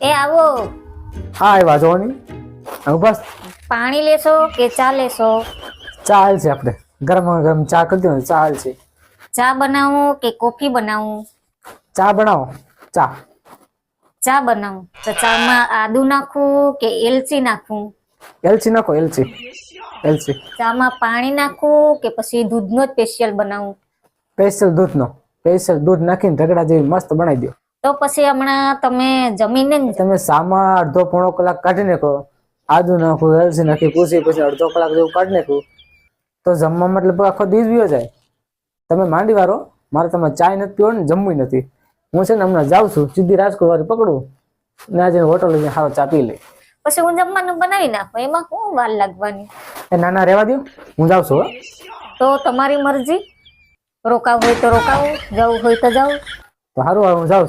એ આવો. હા આવ્યા જો ની હવે બસ. પાણી લેશો કે ચા લેશો? ચાલ છે આપણે. ગરમ ગરમ ચા કરી દો ચાલ છે. ચા બનાવું કે કોફી બનાવું? ચા બનાવો. ચા. ચા બનાવું. તો ચામાં આદુ નાખવું કે એલચી નાખવું એલચી નાખો એલચી. એલચી. ચામાં પાણી નાખવું કે પછી દૂધનો સ્પેશિયલ બનાવું? સ્પેશિયલ દૂધનો. સ્પેશિયલ દૂધ નાખીને ઢગડા જેવી મસ્ત બનાવી દો. તો પછી હમણાં તમે જમીને તમે સામા અડધો પોણો કલાક કાઢી નાખો. આદુ નાખો એલચી નાખી પૂછી પછી અડધો કલાક જેવું કાઢી નાખું. તો જમવા મતલબ આખો દિવસ વિયો જાય. તમે માંડી વારો મારે તમે ચાય નથી પીવો ને જમવું નથી. હું છે ને હમણાં જાઉં છું સીધી રાજકોટ વાળી પકડું. ને આજે હોટલ સારો ચા પી લઈ. પછી હું જમવાનું બનાવી નાખું એમાં શું વાર લાગવાની? એ નાના રહેવા દો હું જાઉં છું હો. તો તમારી મરજી. રોકાવું હોય તો રોકાવું જવું હોય તો જાઉં તો સારું હવે હું જાઉં